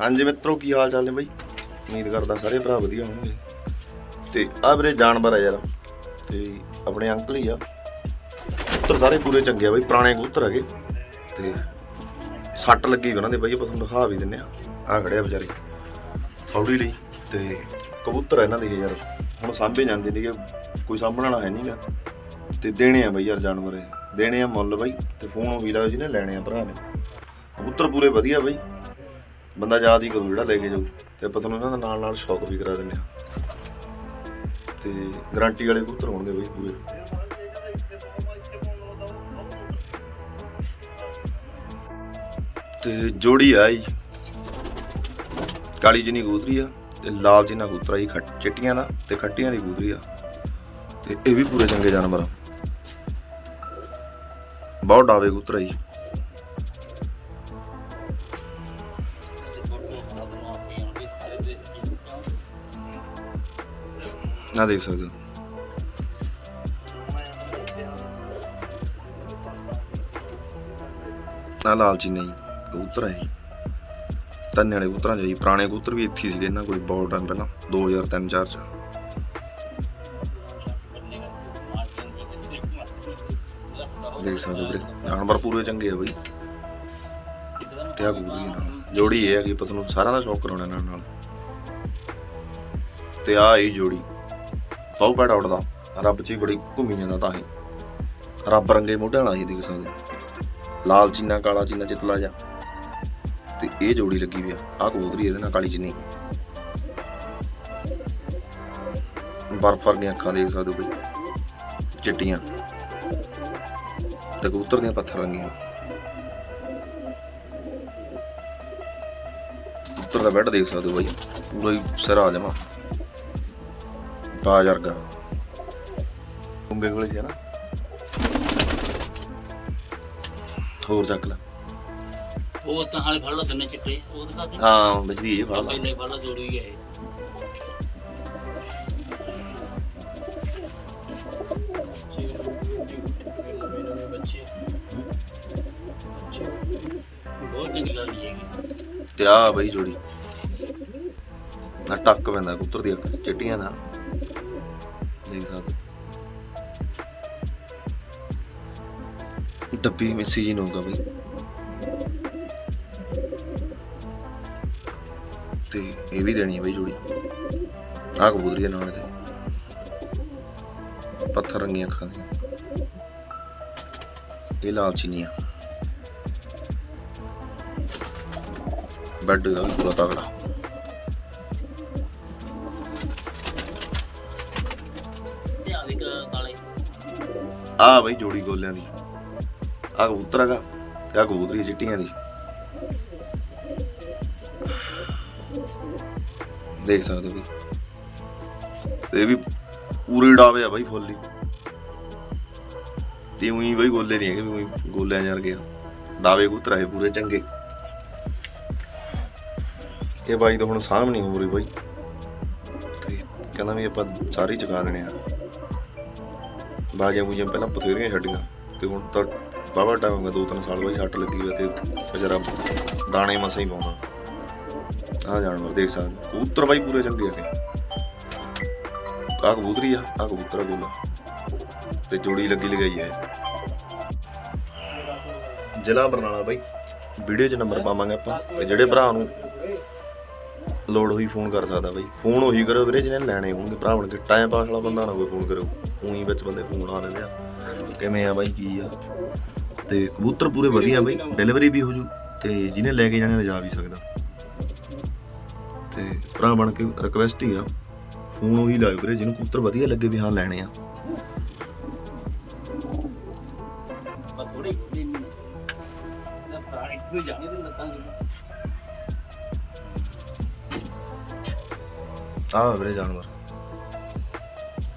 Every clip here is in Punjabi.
ਹਾਂਜੀ ਮਿੱਤਰੋ, ਕੀ ਹਾਲ ਚਾਲ ਨੇ ਬਾਈ? ਉਮੀਦ ਕਰਦਾ ਸਾਰੇ ਭਰਾ ਵਧੀਆ ਹੋਣਗੇ। ਤੇ ਆ ਵੀਰੇ ਜਾਨਵਰ ਆ ਯਾਰ, ਤੇ ਆਪਣੇ ਅੰਕਲ ਹੀ ਆ। ਕਬੂਤਰ ਸਾਰੇ ਪੂਰੇ ਚੰਗੇ ਆ ਬਾਈ, ਪੁਰਾਣੇ ਕਬੂਤਰ ਹੈਗੇ। ਤੇ ਸੱਟ ਲੱਗੀ ਵੀ ਉਹਨਾਂ ਦੇ ਬਾਈ, ਆਪਾਂ ਤੁਹਾਨੂੰ ਦਿਖਾ ਵੀ ਦਿੰਨੇ ਆ। ਆ ਖੜਿਆ ਵਿਚਾਰੇ, ਫੌੜੀ ਲਈ। ਤੇ ਕਬੂਤਰ ਇਹਨਾਂ ਦੇ ਯਾਰ, ਹੁਣ ਸਾਂਭੇ ਜਾਂਦੇ ਨੇਗੇ, ਕੋਈ ਸਾਂਭਣ ਵਾਲਾ ਹੈ ਨਹੀਂਗਾ ਤੇ ਦੇਣੇ ਆ ਬਾਈ ਯਾਰ ਜਾਨਵਰ ਇਹ, ਦੇਣੇ ਆ ਮੁੱਲ ਬਾਈ। ਤੇ ਫੋਨ ਉਹੀ ਜੀ ਨੇ ਲੈਣੇ ਆ ਭਰਾ ਨੇ। ਕਬੂਤਰ ਪੂਰੇ ਵਧੀਆ ਬਾਈ। ਬੰਦਾ ਯਾਦ ਹੀ ਕਰੂ ਜਿਹੜਾ ਲੈ ਕੇ ਜਾਊ। ਤੇ ਆਪਾਂ ਤੁਹਾਨੂੰ ਇਹਨਾਂ ਦਾ ਨਾਲ ਨਾਲ ਸ਼ੌਕ ਵੀ ਕਰਾ ਦਿੰਦੇ ਆ ਤੇ ਗਾਰੰਟੀ ਵਾਲੇ ਕਬੂਤਰ ਹੋਣਗੇ ਬਾਈ ਪੂਰੇ। ਤੇ ਜੋੜੀ ਆ ਜੀ। ਕਾਲੀ ਜਿਨੀ ਕਬੂਤਰੀ ਆ ਤੇ ਲਾਲ ਜਿਨਾ ਕਬੂਤਰਾ ਜੀ, ਖੱਟ ਚਿੱਟੀਆਂ ਦਾ ਤੇ ਖੱਟੀਆਂ ਦੀ ਕਬੂਤਰੀ ਆ। ਤੇ ਇਹ ਵੀ ਪੂਰੇ ਚੰਗੇ ਜਾਨਵਰ ਆ। ਬਹੁਤ ਡਾਵੇ ਕਬੂਤਰਾ ਜੀ। ਆ ਦੇਖ ਸਕਦੇ ਹੋ ਆ ਲਾਲਚੀ ਨਹੀਂ, ਕਬੂਤਰ ਹੈ। ਤੰਨੇ ਵਾਲੇ ਕਬੂਤਰਾਂ ਜੀ ਪੁਰਾਣੇ ਕਬੂਤਰ ਵੀ ਇੱਥੇ ਸੀਗੇ ਇਹਨਾਂ ਕੋਲ ਬਹੁਤ ਟਾਈਮ ਪਹਿਲਾਂ 2003 4 ਚ। ਦੇਖ ਸਕਦੇ ਵੀਰੇ, ਜਾਨਵਰ ਪੂਰੇ ਚੰਗੇ ਆ ਬਈ। ਤੇ ਆ ਕਬੂਤਰੀ ਨਾਲ। ਜੋੜੀ ਇਹ ਹੈ ਕਿ ਆਪਾਂ ਨੂੰ ਸਾਰਿਆਂ ਦਾ ਸ਼ੌਕ ਕਰਾਉਣਾ ਇਹਨਾਂ ਨਾਲ। ਤੇ ਆ ਇਹ ਜੋੜੀ। ਬਹੁਤ ਘੱਟ ਉੱਡਦਾ ਰੱਬ ਚ ਹੀ ਬੜੀ ਘੁੰਮੀ ਜਾਂਦਾ ਤਾਂ ਹੀ। ਰੱਬ ਰੰਗੇ ਮੋਢਿਆਂ ਵਾਲਾ ਹੀ ਦੇਖ ਸਕਦੇ ਹੋ। ਲਾਲ ਚੀਨਾ, ਕਾਲਾ ਚੀਨਾ ਚਿਤਲਾ ਜਾ ਤੇ ਇਹ ਜੋੜੀ ਲੱਗੀ ਵੀ ਆ। ਆ ਕਬੂਤਰੀ ਇਹਦੇ ਨਾਲ ਕਾਲੀ ਚੀਨੀ। ਬਰਫ ਵਰਗੀਆਂ ਅੱਖਾਂ ਦੇਖ ਸਕਦੇ ਹੋ ਬਈ। ਚਿੱਟੀਆਂ। ਤੇ ਕਬੂਤਰ ਦੀਆਂ ਪੱਥਰ ਰੰਗੀਆਂ। ਕਬੂਤਰ ਦਾ ਬੈੱਡ ਦੇਖ ਸਕਦੇ ਹੋ ਬਾਈ। ਪੂਰਾ ਹੀ ਸਿਰ ਆ। ਜਾਵਾਂ ਬਾਜ ਵਰਗਾ ਕੁੰਬੇ ਕੋਲੇ ਸੀ ਨਾ ਹੋਰ ਚੱਕ ਲੈ। ਉਹ ਤਾਂ ਹਾਲੇ ਫੜ ਲਾ ਤੰਨੇ ਚਿੱਟੇ ਉਹ ਦਿਖਾ ਦੇ। ਹਾਂ ਬਜਦੀ ਇਹ ਫੜ ਲਾ। ਪਹਿਲੇ ਫੜ ਲਾ ਜੋੜੀ ਹੈਗੀ। ਤੇ ਆ ਬਈ ਜੋੜੀ। ਨਾ ਟੱਕ ਪੈਂਦਾ ਕਬੂਤਰ ਦੀ ਅੱਖ ਚਿੱਟੀਆਂ ਦਾ ਦੇਖ ਸਕਦੇ ਡੱਬੀ ਮੈਸੇਜ ਹੀ ਹੋਊਗਾ ਬਈ। ਤੇ ਇਹ ਵੀ ਦੇਣੀ ਹੈ ਬਈ ਜੋੜੀ। ਆ ਕਬੂਤਰੀ ਹੈ ਨਾਲ ਤੇ ਪੱਥਰ ਰੰਗੀਆਂ ਅੱਖਾਂ ਦੀ ਇਹ ਲਾਲ ਆ। ਬੈੱਡ ਦਾ ਵੀ ਪੂਰਾ ਤਗੜਾ। ਆ ਬਈ ਜੋੜੀ ਗੋਲਿਆਂ ਦੀ। ਆ ਕਬੂਤਰ ਹੈਗਾ ਤੇ ਆ ਕਬੂਤਰੀ ਚਿੱਟੀਆਂ ਦੀ। ਦੇਖ ਸਕਦੇ ਬਈ। ਤੇ ਇਹ ਵੀ ਪੂਰੇ ਡਾਵੇ ਆ ਬਈ ਫੁੱਲੀ ਤੇ ਉਹੀ ਬਈ ਗੋਲੇ ਨਹੀਂ ਹੈਗੇ ਵੀ ਉਹੀ ਗੋਲਿਆਂ ਜਰ ਗਿਆ ਡਾਵੇ ਕਬੂਤਰ ਹੈ ਪੂਰੇ ਚੰਗੇ। ਇਹ ਬਾਈ ਤਾਂ ਹੁਣ ਸਾਂਭ ਨਹੀਂ ਹੋ ਰਹੀ ਬਾਈ। ਤੇ ਕਹਿੰਦਾ ਵੀ ਆਪਾਂ ਸਾਰੇ ਚੁਕਾ ਦੇਣੇ ਆ। ਬਾਜੀਆਂ ਬੂਜੀਆਂ ਪਹਿਲਾਂ ਬਥੇਰੀਆਂ ਛੱਡੀਆਂ ਤੇ ਹੁਣ ਤਾਂ ਬਾਬਾ ਟਾਈਮ ਹੋ ਗਿਆ, ਦੋ ਤਿੰਨ ਸਾਲ ਬਾਅਦ ਛੱਟ ਲੱਗੀ ਹੋਈ ਤੇ ਵਿਚਾਰਾ ਦਾਣੇ ਮਸਾਂ ਹੀ ਪਾਉਂਦਾ ਆਹ ਜਾਨਵਰ ਦੇਖ ਸਕਦੇ ਕਬੂਤਰ ਬਾਈ ਪੂਰੇ ਚੰਗੇ ਆ ਹੈਗੇ। ਆਹ ਕਬੂਤਰੀ ਆ, ਆਹ ਕਬੂਤਰ ਆ ਗੋਲਾ। ਤੇ ਜੋੜੀ ਲੱਗੀ ਲਗਾਈ ਹੈ ਜ਼ਿਲ੍ਹਾ ਬਰਨਾਲਾ ਬਾਈ। ਵੀਡੀਓ 'ਚ ਨੰਬਰ ਪਾਵਾਂਗੇ ਆਪਾਂ ਤੇ ਜਿਹੜੇ ਭਰਾ ਨੂੰ ਲੋੜ ਹੋਈ ਫੋਨ ਕਰ ਸਕਦਾ ਬਾਈ। ਫੋਨ ਉਹੀ ਕਰੋ ਵੀਰੇ, ਜਿਹਨੇ ਲੈਣੇ ਹੋਣਗੇ ਭਰਾ ਬਣ ਕੇ ਟਾਈਮ ਪਾਸ ਵਾਲਾ ਬੰਦਾ ਨਾ ਕੋਈ ਫੋਨ ਕਰੋ ਉਹੀ ਵਿੱਚ ਬੰਦੇ ਫੋਨ ਆ ਲੈਂਦੇ ਆ। ਕਿਵੇਂ ਆ ਬਾਈ, ਕੀ ਆ? ਤੇ ਕਬੂਤਰ ਪੂਰੇ ਵਧੀਆ ਬਾਈ ਡਿਲੀਵਰੀ ਵੀ ਹੋ ਜੂ ਤੇ ਜਿਹਨੇ ਲੈ ਕੇ ਜਾਣੇ ਲਿਜਾ ਵੀ ਸਕਦਾ। ਤੇ ਭਰਾ ਬਣ ਕੇ ਰਿਕਵੈਸਟ ਹੀ ਆ। ਫੋਨ ਉਹੀ ਲਾਇਓ ਵੀਰੇ, ਜਿਹਨੂੰ ਕਬੂਤਰ ਵਧੀਆ ਲੱਗੇ ਵੀ ਹਾਂ ਲੈਣੇ ਆ। ਪਰ ਥੋੜੀ ਥੋੜੀ ਨਾ ਪ੍ਰਾਣੀ ਕੋਈ ਤੇ ਲੱਤਾਂ ਆ ਵੀਰੇ ਜਾਨਵਰ।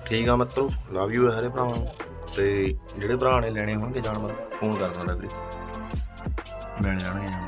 ਠੀਕ ਆ ਮਿੱਤਰੋ ਲਵ ਯੂ ਹਰੇ ਭਰਾਵਾਂ ਨੂੰ। ਤੇ ਜਿਹੜੇ ਭਰਾ ਨੇ ਲੈਣੇ ਹੋਣਗੇ ਜਾਨਵਰ ਫੋਨ ਕਰ ਸਕਦਾ ਵੀਰੇ। ਮਿਲ ਜਾਣਗੇ ਜਾਨਵਰ।